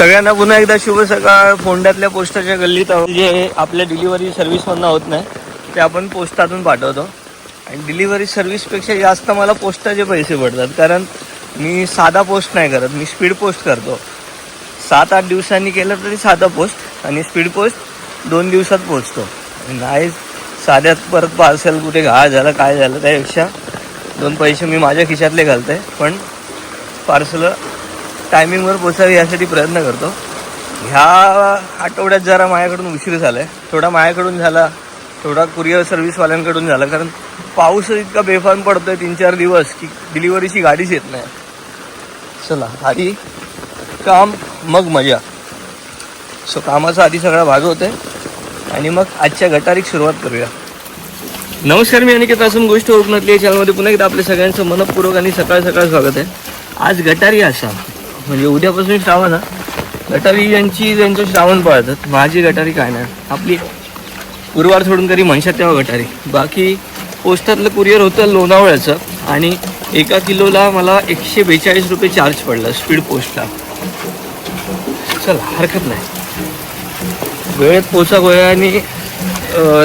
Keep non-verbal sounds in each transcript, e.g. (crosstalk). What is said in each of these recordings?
सगळ्यांना पुन्हा एकदा शुभ सकाळ. फोंड्यातल्या पोस्टाच्या गल्लीत आहोत. जे आपल्या डिलिव्हरी सर्व्हिसमधनं होत नाही ते आपण पोस्टातून पाठवतो. आणि डिलिव्हरी सर्व्हिसपेक्षा जास्त मला पोस्टाचे पैसे पडतात. कारण मी साधा पोस्ट नाही करत. मी स्पीड पोस्ट करतो. सात आठ दिवसांनी केलं तरी साधा पोस्ट आणि स्पीड पोस्ट दोन दिवसात पोचतो. नाही साध्यात परत पार्सल कुठे घाळ झालं काय झालं त्यापेक्षा दोन पैसे मी माझ्या खिशातले घालते पण पार्सल टायमिंगवर पोचावी यासाठी प्रयत्न करतो. ह्या आठवड्यात जरा माझ्याकडून उशीर झाला आहे थोडा माझ्याकडून झाला थोडा कुरिअर सर्व्हिसवाल्यांकडून झाला. कारण पाऊस इतका बेफाम पडतोय तीन चार दिवस की डिलिव्हरीची गाडीच येत नाही. चला आधी काम मग मजा. सो कामाचा आधी सगळा भाग होते आणि मग आजच्या गटारीक सुरुवात करूया. नमस्कार मी अनिकेत असून गोष्ट कोकणातली या चॅनलमध्ये पुन्हा एकदा आपल्या सगळ्यांचं मनपूर्वक आणि सकाळ सकाळ स्वागत आहे. आज गटारी असा म्हणजे उद्यापासून श्रावण हा. गटारी यांची त्यांचं श्रावण पाळतात. माझी गटारी काय नाही. आपली गुरुवार सोडून तरी म्हणशात तेव्हा गटारी. बाकी पोस्टातलं कुरिअर होतं लोणावळ्याचं आणि एका किलोला मला एकशे बेचाळीस रुपये चार्ज पडला स्पीड पोस्टला चला हरकत नाही. वेळेत पोचा गोया आणि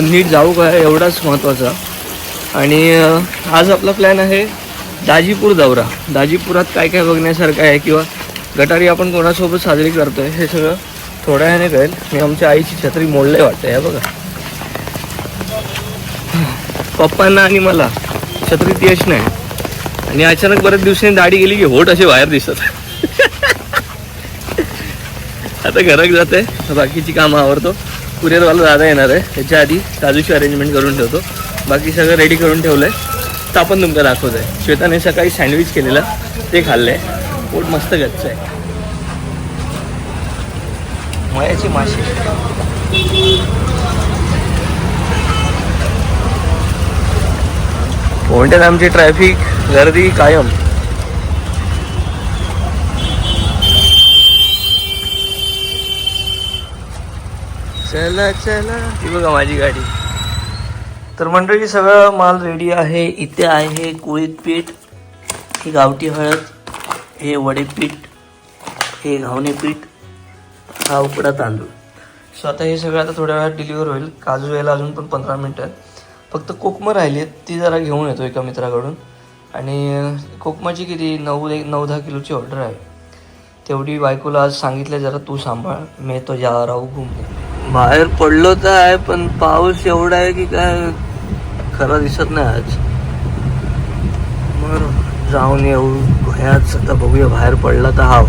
नीट जाऊ गोया एवढाच महत्त्वाचा आणि आज आपला प्लॅन आहे दाजीपूर दौरा. दाजीपुरात काय काय बघण्यासारखं आहे किंवा गटारी आपण कोणासोबत साजरी करतोय हे सगळं थोड्या ह्याने कळेल. मी आमच्या आईची छत्री मोडलंय वाटतं या बघा. पप्पांना आणि मला छत्रीत यश नाही. आणि अचानक बऱ्याच दिवसांनी दाढी गेली की होट असे बाहेर दिसत. आता घरात जाते बाकीची कामं आवडतो कुरिअरवाला दादा येणार आहे त्याच्या आधी काजूची अरेंजमेंट करून ठेवतो. बाकी सगळं रेडी करून ठेवलं आहे तर आपण तुमका दाखवत आहे श्वेताने सकाळी सँडविच केलेलं ते खाल्लं आहे पोट मस्त गच्च आहे. मयाची माशी. कोणत्या आमची ट्रॅफिक? गर्दी कायम. चला चला. ही बघा माझी गाडी. तर मंडळी सगळं माल रेडी आहे. इथे आहे कुळीत पीठ. ही गावठी हळद. हे वडेपीठ हे घावणे पीठ हा उकडा तांदूळ. सो आता हे सगळं आता थोड्या वेळात डिलिव्हर होईल. काजू यायला अजून पण पंधरा मिनटं फक्त कोकमं राहिली आहेत ती जरा घेऊन येतो एका मित्राकडून. आणि कोकमाची किती? नऊ एक नऊ दहा किलोची ऑर्डर आहे. तेवढी बायकोला आज सांगितलं जरा तू सांभाळ. मी तो जा राहू घुम. बाहेर पडलो तर आहे पण पाऊस एवढा आहे की काय खरं दिसत नाही आज. मग जाऊन येऊ. ह्याच आता बघूया बाहेर पडला तर हाव.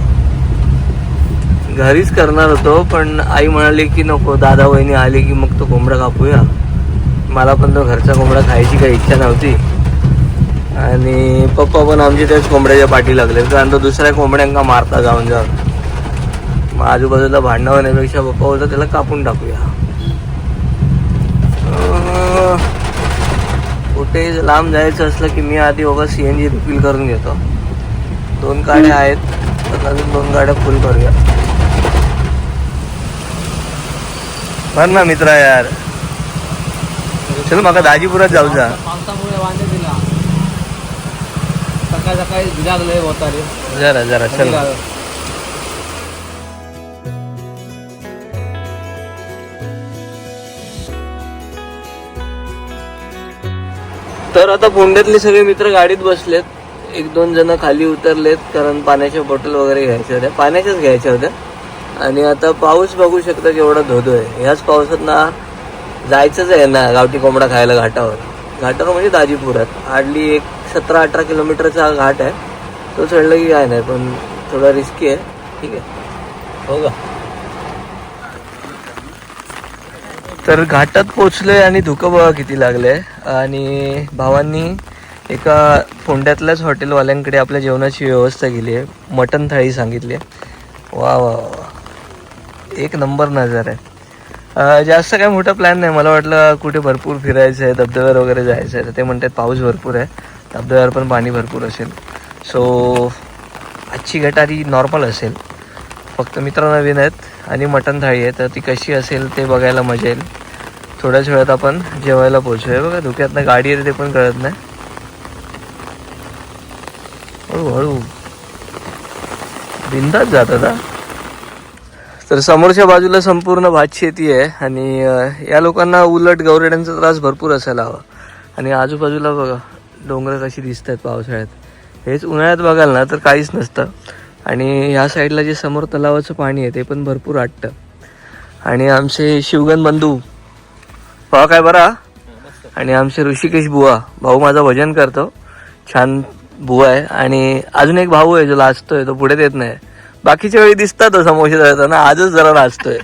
घरीच करणार होतो पण आई म्हणाली की नको दादा वहिनी आली की मग तो कोंबडा कापूया. मला पण तो घरचा कोंबडा खायची काही इच्छा नव्हती. आणि पप्पा पण आमचे त्याच कोंबड्याच्या पाठी लागले. कारण तो दुसऱ्या कोंबड्यांका मारता जाऊन जाऊन. मग आजूबाजूला भांडणं होण्यापेक्षा पप्पा होता त्याला कापून टाकूया. कुठे लांब जायचं असलं की मी आधी बाबा सी एन जी रिफिल करून घेतो. दोन गाड्या आहेत. तर अजून दोन गाड्या फुल करूया भर ना मित्रा यार. चल मका दाजीपुरात जाऊ जा. पावसामुळे वांदे दिला. सकाळी सकाळी होता रे जरा जरा चल. तर आता फोंड्यातले सगळे मित्र गाडीत बसलेत. एक दोन जण खाली उतरलेत कारण पाण्याच्या बॉटल वगैरे घ्यायच्या होत्या. पाण्याच्याच घ्यायच्या होत्या. आणि आता पाऊस बघू शकता केवढा धोधोय ह्याच पावसात ना जायचंच आहे ना गावठी कोंबडा खायला घाटावर. घाटावर म्हणजे दाजीपुरात. हार्डली एक सतरा अठरा किलोमीटरचा हा घाट आहे. तो चढलं की काय नाही पण थोडा रिस्की आहे. ठीक आहे. हो का? तर घाटात पोचलोय आणि धुकं बघा किती लागलंय. आणि भावांनी एका फोंड्यातल्याच हॉटेलवाल्यांकडे आपल्या जेवणाची व्यवस्था केली आहे. मटन थाळी सांगितली आहे. वा वा वा एक नंबर नजर आहे. जास्त काय मोठा प्लॅन नाही. मला वाटलं कुठे भरपूर फिरायचं आहे धबधब्यावर वगैरे जायचं आहे. तर ते म्हणतात पाऊस भरपूर आहे. धबधब्यावर पण पाणी भरपूर असेल. सो आजची गटारी नॉर्मल असेल. फक्त मित्र नवीन आहेत आणि मटण थाळी आहे. तर ती कशी असेल ते बघायला मजा येईल. थोड्याच वेळात आपण जेवायला पोहोचूया. बघा धुक्यातनं गाडी येते ते पण कळत नाही. हळू हळू बिंदाच जात आता. तर समोरच्या बाजूला संपूर्ण भात शेती आहे आणि या लोकांना उलट गवरेड्यांचा त्रास भरपूर असायला हवा. आणि आजूबाजूला बघा डोंगर कशी दिसत आहेत पावसाळ्यात. हेच उन्हाळ्यात बघाल ना तर काहीच नसतं. आणि ह्या साईडला जे समोर तलावाचं पाणी आहे ते पण भरपूर आटतं. आणि आमचे शिवगण बंधू भावा काय बरा? आणि आमचे ऋषिकेश बुवा भाऊ माझा भजन करतो. छान बुवा आहे. आणि अजून एक भाऊ आहे जो लाजतोय तो पुढे देत नाही. बाकीच्या वेळी दिसतात समोसे जाताना आजच जरा लाजतोय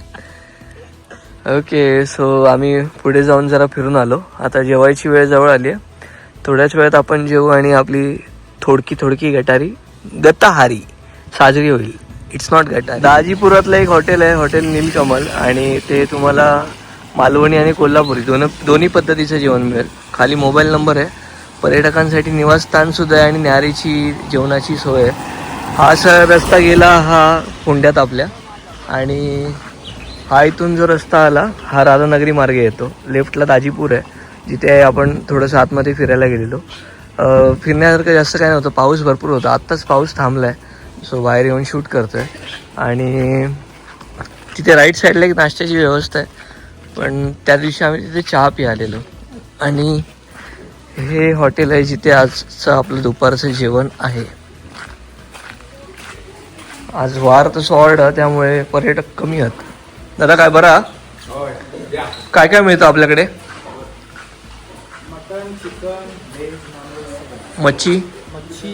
ओके सो आम्ही पुढे जाऊन जरा फिरून आलो. आता जेवायची वेळ जवळ आली आहे. थोड्याच वेळात आपण जेवू आणि आपली थोडकी थोडकी गटारी गताहारी साजरी होईल. इट्स नॉट गटारी. दाजीपुरातलं एक हॉटेल आहे हॉटेल नीलकमल. आणि ते तुम्हाला मालवणी आणि कोल्हापुरी दोन दोन्ही पद्धतीचं जेवण मिळेल. खाली मोबाईल नंबर आहे. पर्यटकांसाठी निवासस्थान सुद्धा आहे आणि न्यारीची जेवणाची सोय आहे. हा असा रस्ता गेला हा कुंड्यात आपल्या. आणि हा इथून जो रस्ता आला हा राधानगरी मार्गे येतो. लेफ्टला ताजीपूर आहे. जिथे आपण थोडंसं आतमध्ये फिरायला गेलेलो. फिरण्यासारखं जास्त काय नव्हतं. पाऊस भरपूर होता. आत्ताच पाऊस थांबला आहे सो बाहेर येऊन शूट करतो आहे आणि तिथे राईट साईडला एक नाश्त्याची व्यवस्था आहे. पण त्या दिवशी आम्ही तिथे चहा पियालेलो. आणि हे हॉटेल आहे जिथे आजचं आपलं दुपारचं जेवण आहे. आज वार तसं ऑर्ड त्यामुळे पर्यटक कमी आहेत. दादा काय बरा काय काय मिळतं आपल्याकडे? मच्छी? मच्छी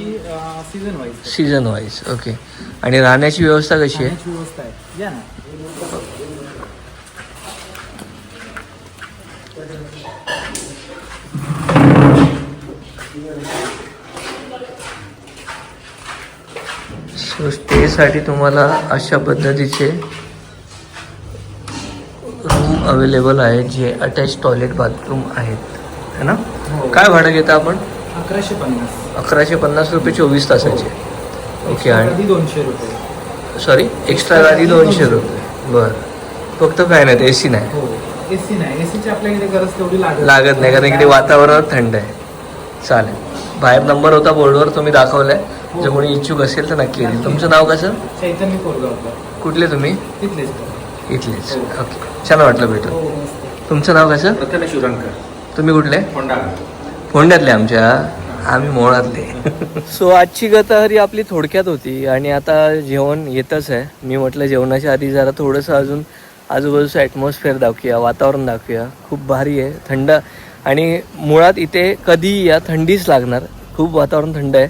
season wise season wise okay आणि राहण्याची व्यवस्था कशी आहे व्यवस्था आहे या ना सो स्टेसाठी तुम्हाला अशा पद्धतीचे रूम अवेलेबल आहेत जे अटॅच टॉयलेट बाथरूम आहेत. है ना? काय भाडं घेता आपण? अकराशे पन्नास. अकराशे पन्नास रुपये चोवीस तासाचे. ओके आणि कधी दोनशे रुपये. सॉरी एक्स्ट्रा गाडी दोनशे रुपये. बरं. फक्त काय नाही ए सी नाही. हो. ए सी नाही. ए सीची आपल्याकडे गरज तेवढी लागत लागत नाही कारण इकडे वातावरण थंड आहे. चालेल. बाहेर नंबर होता बोर्डवर तुम्ही दाखवलाय. जर कोणी इच्छुक असेल तर नक्की येईल. तुमचं नाव कसं? चैतन्य कोरगावकर. कुठले तुम्ही? तिथलेच इथलेच. ओके. छान वाटलं भेटून. हो तुमचं नाव कसं? उरणकर तुम्ही कुठले? फोंड्यातले आमच्या. आम्ही मोळातले सो आजची गताहरी आपली थोडक्यात होती आणि आता जेवण येतच आहे. मी म्हटलं जेवणाच्या आधी जरा थोडंसं अजून आजूबाजूचं ॲटमॉस्फिअर दाखवूया वातावरण दाखवूया. खूप भारी आहे थंड. आणि मुळात इथे कधी या थंडीच लागणार. खूप वातावरण थंड आहे.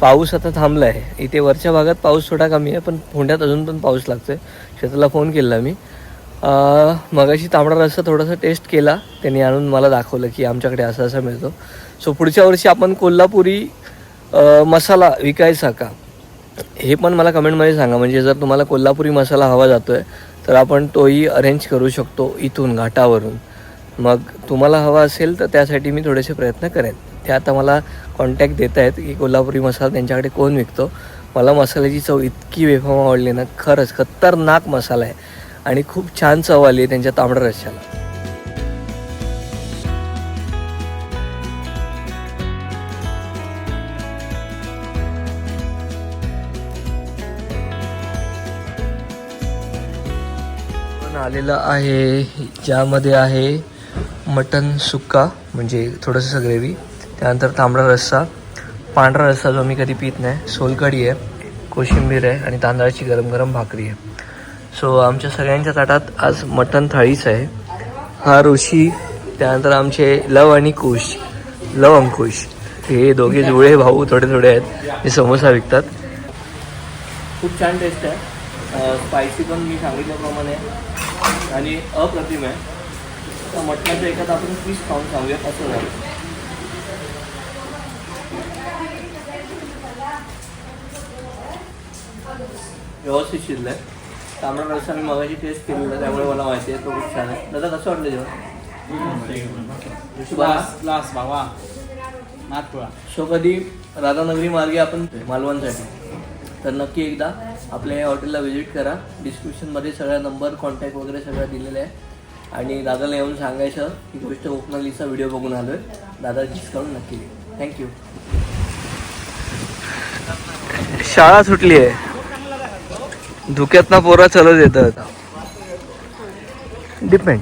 पाऊस आता थांबला आहे इथे वरच्या भागात पाऊस थोडा कमी आहे पण फोंड्यात अजून पण पाऊस लागतो आहे शेताला फोन केला मी. मगाशी तांबडा रस्सा थोडासा टेस्ट केला. त्यांनी आणून मला दाखवलं की आमच्याकडे असं असं मिळतो. सो पुढच्या वर्षी आपण कोल्हापुरी मसाला विकायचा का हे पण मला कमेंटमध्ये सांगा. म्हणजे जर तुम्हाला कोल्हापुरी मसाला हवा जातो आहे तर आपण तोही अरेंज करू शकतो इथून घाटावरून. मग तुम्हाला हवा असेल तर त्यासाठी मी थोडेसे प्रयत्न करेन. ते आता मला कॉन्टॅक्ट देत आहेत की कोल्हापुरी मसाला त्यांच्याकडे कोण विकतो? मला मसाल्याची चव इतकी वेफम आवडली ना खरंच खतरनाक मसाला आहे. आणि खूप छान चव आली आहे त्यांच्या तांबड्या रश्श्याला पण आलेलं आहे ज्यामध्ये आहे मटन सुक्का म्हणजे थोडंसं ग्रेव्ही त्यानंतर तांबडा रस्सा. पांढरा रस्सा जो मी कधी पित नाही. सोलकढी आहे. कोशिंबीर आहे आणि तांदळाची गरम गरम भाकरी आहे. सो आमच्या सगळ्यांच्या ताटात आज मटण थाळीच आहे. हा ऋषी त्यानंतर आमचे लव आणि कुश. लव अंकुश हे दोघे जुळे भाऊ थोडे थोडे आहेत. हे समोसा विकतात. खूप छान टेस्ट आहे. स्पायसी पण मी सांगितल्याप्रमाणे. आणि अप्रतिम आहे. मटणाचं एखादं आपण फिश खाऊन सांगूया असं झालं. व्यवस्थित शिजलं आहे तांबडा रस्सा मी मगाशी टेस्ट केलेला त्यामुळे मला माहिती आहे तो खूप छान आहे. दादा कसं वाटलं बाबा नागपुरा. सो कधी राधानगरी मार्गे आपण मालवणसाठी. तर नक्की एकदा आपल्या या हॉटेलला व्हिजिट करा. डिस्क्रिप्शनमध्ये सगळ्या नंबर कॉन्टॅक्ट वगैरे सगळं दिलेलं आहे. आणि दादाला येऊन सांगायचं की गोष्ट कोकणालीचा व्हिडिओ बघून आलो आहे दादा डिस्काउंट नक्की थँक्यू शाळा सुटली आहे. धुक्यात ना पोरा चलत येतात. डिपेंड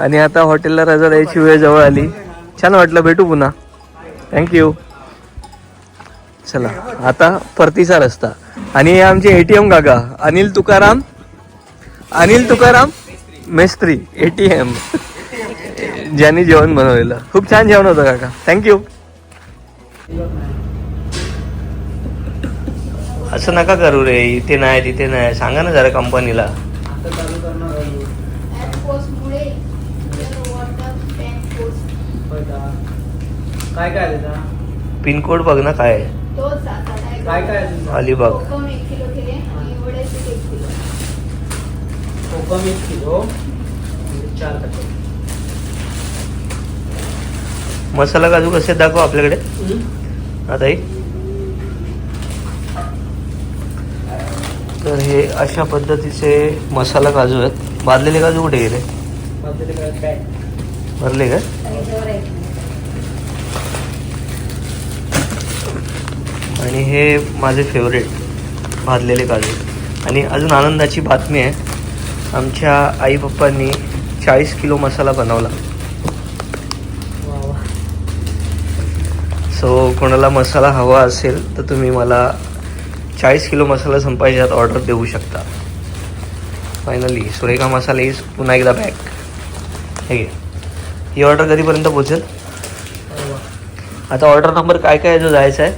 आणि आता हॉटेलला रजा द्यायची वेळ जवळ आली. छान वाटलं भेटू पुन्हा. थँक्यू चला आता परतीचा रस्ता. आणि हे आमचे ए टी एम काका Anil Tukaram Anil Tukaram Mestri A T M ज्यांनी जेवण बनवलेलं. खूप छान जेवण होतं काका. थँक्यू असं नका करू रे इथे नाही तिथे नाही. सांगा ना जरा कंपनीला? काय काय? पिनकोड बघ ना काय? अलिबाग कोकम एक किलो. चार मसाला काजू कसे दाखव आपल्याकडे. आता तर हे अशा पद्धतीचे मसाला काजू आहेत. भाजलेले काजू कुठे गेले? भरले का? आणि हे माझे फेवरेट भाजलेले काजू. आणि अजून आनंदाची बातमी आहे. आमच्या आई पप्पांनी चाळीस किलो मसाला बनवला. सो कोणाला मसाला हवा असेल तर तुम्ही मला चाळीस किलो मसाला संपायच्यात ऑर्डर देऊ शकता. फायनली सुरेखा मसाला इज पुन्हा एकदा बॅक हे. ही ऑर्डर कधीपर्यंत पोचेल. आता ऑर्डर नंबर काय काय जो जायचा आहे.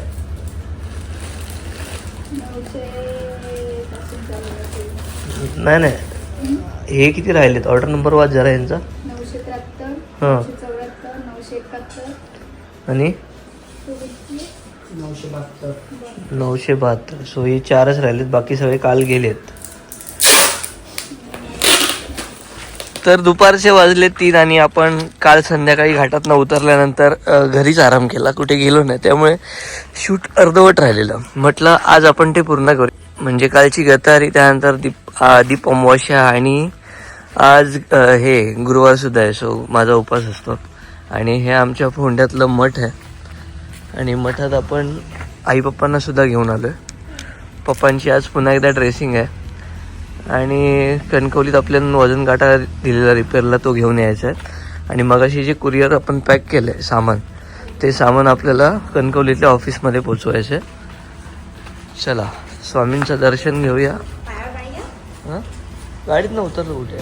नाही नाही. हे किती राहिलेत? ऑर्डर नंबर वाच जरा यांचा. हां. आणि? नऊशे बहात्तर. नऊशे बहात्तर. सो हे चारच राहिलेत. बाकी सगळे काल गेलेत. तर दुपारचे वाजले तीन आणि आपण काल संध्याकाळी घाटातनं उतरल्यानंतर घरीच आराम केला. कुठे गेलो नाही. त्यामुळे शूट अर्धवट राहिलेलं. म्हटलं आज आपण ते पूर्ण करू. म्हणजे कालची गतारी त्यानंतर दीप दीप अमावस्या आणि आज हे गुरुवार सुद्धा आहे. सो माझा उपवास असतो. आणि हे आमच्या फोंड्यातलं मठ आहे. आणि मठात आपण आई पप्पांना सुद्धा घेऊन आलो आहे पप्पांची आज पुन्हा एकदा ड्रेसिंग आहे. आणि कणकवलीत आपल्याला वजन काटा दिलेला रिपेअरला तो घेऊन यायचा आहे. आणि मगाशी जे कुरिअर आपण पॅक केलं आहे सामान ते सामान आपल्याला कणकवलीतल्या ऑफिसमध्ये पोचवायचं आहे चला स्वामींचं दर्शन घेऊया. हां? गाडीत न उतरलो कुठे?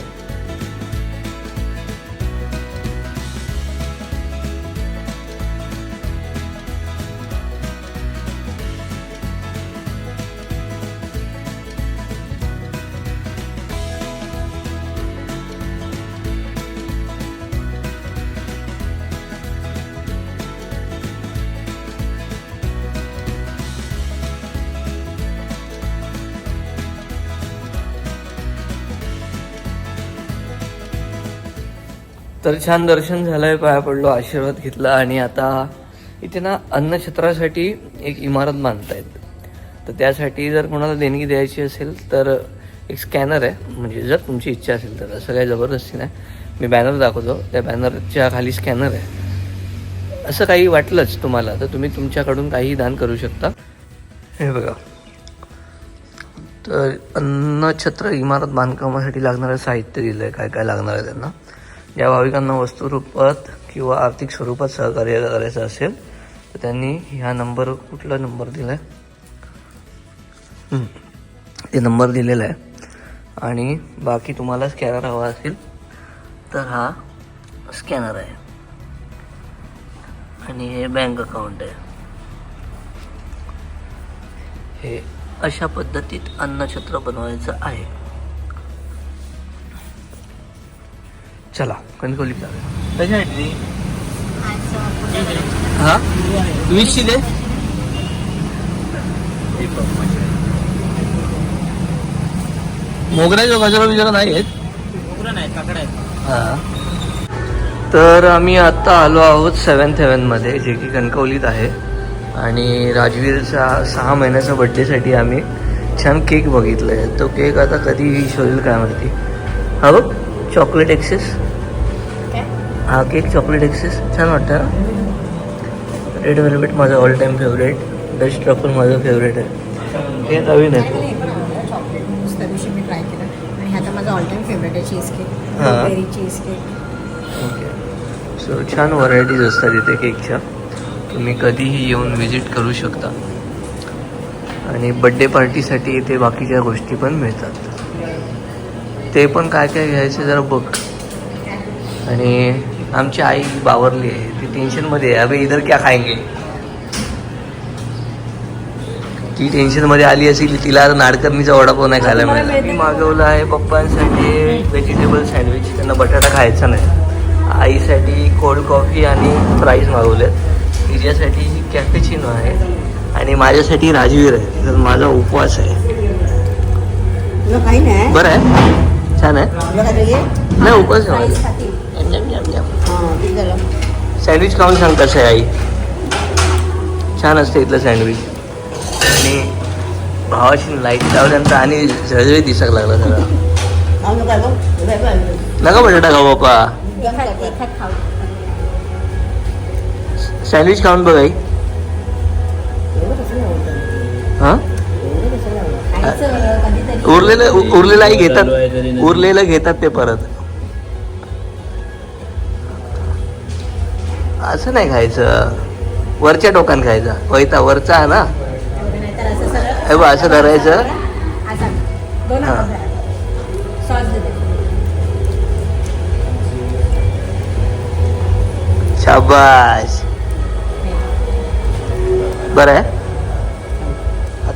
तर छान दर्शन झालंय पाया पडलो आशीर्वाद घेतला आणि आता इथे ना अन्नछत्रासाठी एक इमारत बांधतायत. तर त्यासाठी जर कोणाला देणगी द्यायची असेल तर एक स्कॅनर आहे. म्हणजे जर तुमची इच्छा असेल तर असं काही जबरदस्ती नाही. मी बॅनर दाखवतो. त्या बॅनरच्या खाली स्कॅनर आहे. असं काही वाटलंच तुम्हाला तर तुम्ही तुमच्याकडून काही दान करू शकता. हे बघा. तर अन्नछत्र इमारत बांधकामासाठी लागणारं साहित्य दिलं आहे काय काय लागणार आहे त्यांना? या भाविकांना वस्तू रूपात किंवा आर्थिक स्वरूपात सहकार्य करायचं असेल तर त्यांनी ह्या नंबर कुठला नंबर दिला आहे ते नंबर दिलेला आहे. आणि बाकी तुम्हाला स्कॅनर हवा असेल तर हा स्कॅनर आहे. आणि हे बँक अकाउंट आहे. हे अशा पद्धतीत अन्नछत्र बनवायचं आहे. चला कणकवली कशासाठी हा? मोगऱ्याच्या गजरा बिजरा नाही आहेत? हा. तर आम्ही आत्ता आलो आहोत सेवन्थ हेवनमध्ये जे की कणकवलीत आहे. आणि राजवीरच्या सहा महिन्याच्या बड्डेसाठी आम्ही छान केक बघितला आहे तो केक आता कधी शोधेल काय माहिती. हा बघ. Chocolate excess. हा केक चॉकलेट एक्सेस. छान वाटतं ना रेड वेल्वेट माझं all time favourite best truffle माझं फेवरेट आहे. हे नवीन आहे. त्या दिवशी मी ट्राय केलं. आणि ह्याचा माझा माझं ऑल टाइम फेवरेट आहे चीज केक हा. Berry cheese cake okay so छान व्हरायटीज असतात इथे केकच्या. तुम्ही कधीही येऊन व्हिजिट करू शकता. आणि बड्डे पार्टीसाठी इथे बाकीच्या गोष्टी पण मिळतात. ते पण काय काय घ्यायचं जरा बघ. आणि आमची आई बावरली आहे. ती टेन्शनमध्ये आहे. अबे इधर क्या खाएंगे? ती टेन्शनमध्ये आली असेल तिला आता नाडकर्णीचा वडापाव नाही खायला मिळाला मी मागवलं आहे पप्पांसाठी व्हेजिटेबल सँडविच त्यांना बटाटा खायचा नाही. आईसाठी कोल्ड कॉफी आणि फ्राईज मागवलेत. तिच्यासाठी कॅफेचिनो आहे. आणि माझ्यासाठी राजवीर आहे. तर माझा उपवास आहे. बरं आहे. छान आहे. नाही उपवास. हां सँडविच खाऊन सांग कसं आहे आई. छान असते इथलं सँडविच आणि भावाशी लाइट लावल्यानंतर आणि झळझळीत दिसायला लागला सगळा. नका बटाटा खाऊ खाऊ. सँडविच खाऊन बघ आई. उरलेलं उ- उरलेलं आई घेतात उरलेलं घेतात ते परत. असं नाही खायचं. वरच्या टोकान खायचा. वैता वरचा ना? हे बघ, असं धरायचं. शाबाश बरं आहे?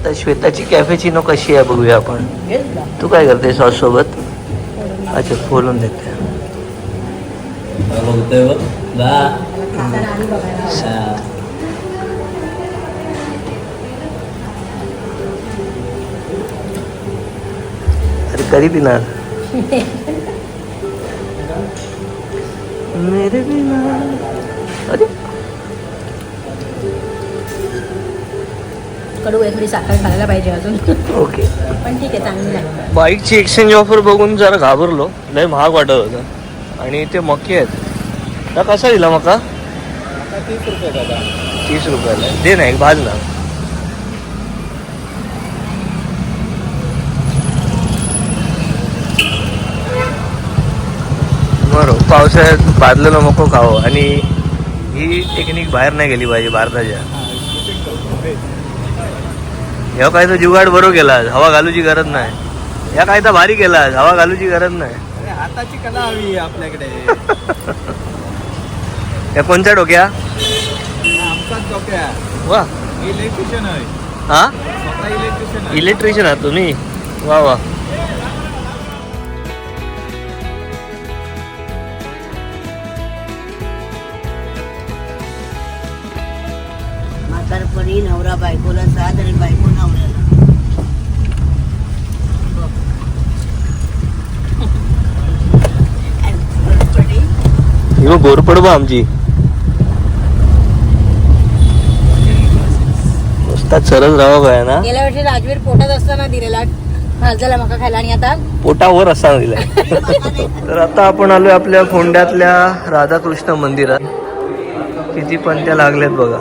आता श्वेताची कॅफेचिनो कशी आहे बघूया आपण. तू काय करते सॉस सोबत? अच्छा खोलून देते. अरे कधी (laughs) मेरे बिना. अरे कडू आहे थोडी साखर घालायला पाहिजे अजून. ओके पण ठीक आहे चांगली लागते बाईकची एक्सचेंज ऑफर बघून जरा घाबरलो. लय महाग वाटत होतं. आणि ते मके आहेत. ना कसा दिला मका? तीस रुपये दादा. तीस रुपयाला. दे ना एक भाज ना. बरं पावसाळ्यात बादलं नको खावं. आणि ही टेक्निक बाहेर नाही गेली पाहिजे भारताच्या. ह्या काय तर जुगाड बरोबर केला. हवा घालूची गरज नाही या काय तर भारी केला. हवा घालूची गरज नाही अरे हाताची कला हवी आपल्याकडे. (laughs) या कोणत्या डोक्या? आमचाच डोक्या. वा. इलेक्ट्रिशियन आहे. हा? स्वतः इलेक्ट्रिशियन आहे. इलेक्ट्रिशियन आहात तुम्ही? वा वा. नवरा बायकोला साथ आणि बायको नवऱ्याला. ही मग गोरपड बा आमची. नुसता चरच काय ना. गेल्या वर्षी राजवीर पोटात असताना दिलेला भाजलेला मका खायला आणि आता? पोटावर असा दिलाय. (laughs) तर आता आपण आलोय आपल्या फोंड्यातल्या राधाकृष्ण मंदिरात. किती पंत्या लागल्यात बघा.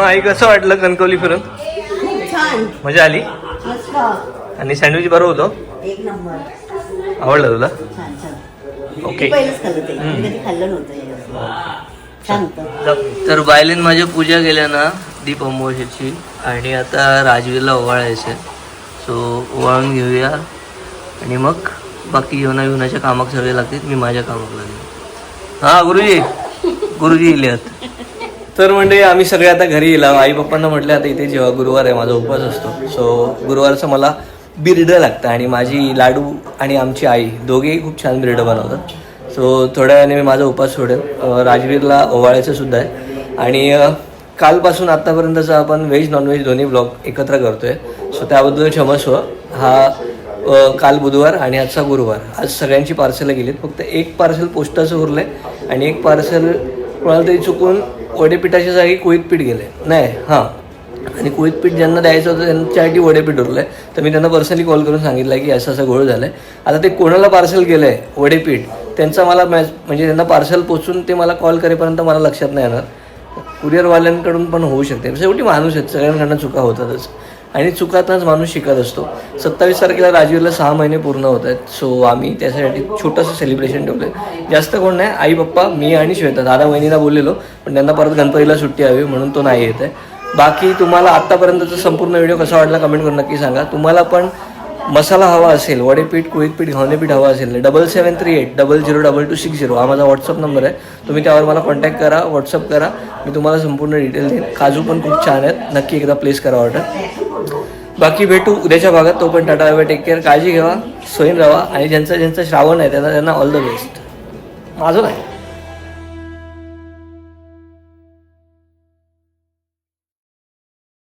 मग आई कसं वाटलं कणकवली फिरून छान. मजा आली? मस्त. आणि सँडविच बरं होतं? एक नंबर. आवडलं तुला? छान छान. ओके पहिलंच खाल्लं ते. हम्म. मी कधी खाल्लं नव्हतं हे. असं. छान होतं. तर बायलेन माझ्या पूजा केल्या ना दीप अमावस्याची आणि आता राजवीरला ओवाळायचं सो ओवाळून घेऊया. आणि मग बाकी जेवणा बिवणाच्या कामाक सगळे लागतील. मी माझ्या कामाक लागेल. हा गुरुजी. गुरुजी इले आहेत तर म्हणजे आम्ही सगळे आता घरी येला आई पप्पांना म्हटलं आता इथे जेव्हा गुरुवार आहे माझा उपवास असतो. सो गुरुवारचं मला बिरडं लागतं आणि माझी लाडू आणि आमची आई दोघेही खूप छान बिरडं बनवतात. सो थोड्या वेळाने मी माझा उपास सोडेल राजवीरला ओवाळायचं सुद्धा आहे. आणि कालपासून आत्तापर्यंतचा आपण व्हेज नॉनव्हेज दोन्ही ब्लॉग एकत्र करतोय. सो त्याबद्दल क्षमस्व हा काल बुधवार आणि आजचा गुरुवार. आज सगळ्यांची पार्सलं गेलीत. फक्त एक पार्सल पोस्टाचं आहे आणि एक पार्सल कोणाला तरी चुकून वडेपीठाच्या जागी कोळीत पीठ गेलंय नाही हां. आणि कोळीत पीठ ज्यांना द्यायचं होतं त्यांच्यासाठी वडेपीठ उरलंय. तर मी त्यांना पर्सनली कॉल करून सांगितलं की असं असं गोळ झालं आहे आता ते कोणाला पार्सल गेलं आहे वडेपीठ? त्यांचा मला मॅच म्हणजे त्यांना पार्सल पोचून ते मला कॉल करेपर्यंत मला लक्षात नाही येणार. कुरिअरवाल्यांकडून पण होऊ शकते. शेवटी माणूस आहेत सगळ्यांकडनं चुका होतातच. आणि चुकातनाच माणूस शिकत असतो. सत्तावीस तारखेला राजवीरला सहा महिने पूर्ण होत आहेत. सो आम्ही त्यासाठी छोटंसं सेलिब्रेशन ठेवलं आहे जास्त कोण नाही आई पप्पा मी आणि श्वेता. दादा वहिनीला बोललेलो पण त्यांना परत गणपतीला सुट्टी हवी म्हणून तो नाही येत आहे बाकी तुम्हाला आत्तापर्यंतचा संपूर्ण व्हिडिओ कसा वाटला कमेंट करून नक्की सांगा. तुम्हाला पण मसाला हवा असेल वडेपीठ कुळीतपीठ घावणेपीठ हवा असेल double seven three eight double zero double two six zero हा माझा व्हॉट्सअप नंबर आहे. तुम्ही त्यावर मला कॉन्टॅक्ट करा व्हॉट्सअप करा. मी तुम्हाला संपूर्ण डिटेल देईन. काजू पण खूप छान आहेत. नक्की एकदा प्लेस करा ऑर्डर बाकी भेटू उद्याच्या भागात. तो पण टाटा बाय टेक केअर काळजी घ्यावा सोयीन राहा. आणि ज्यांचं ज्यांचं श्रावण आहे त्यांना त्यांना ऑल द बेस्ट माझं नाही.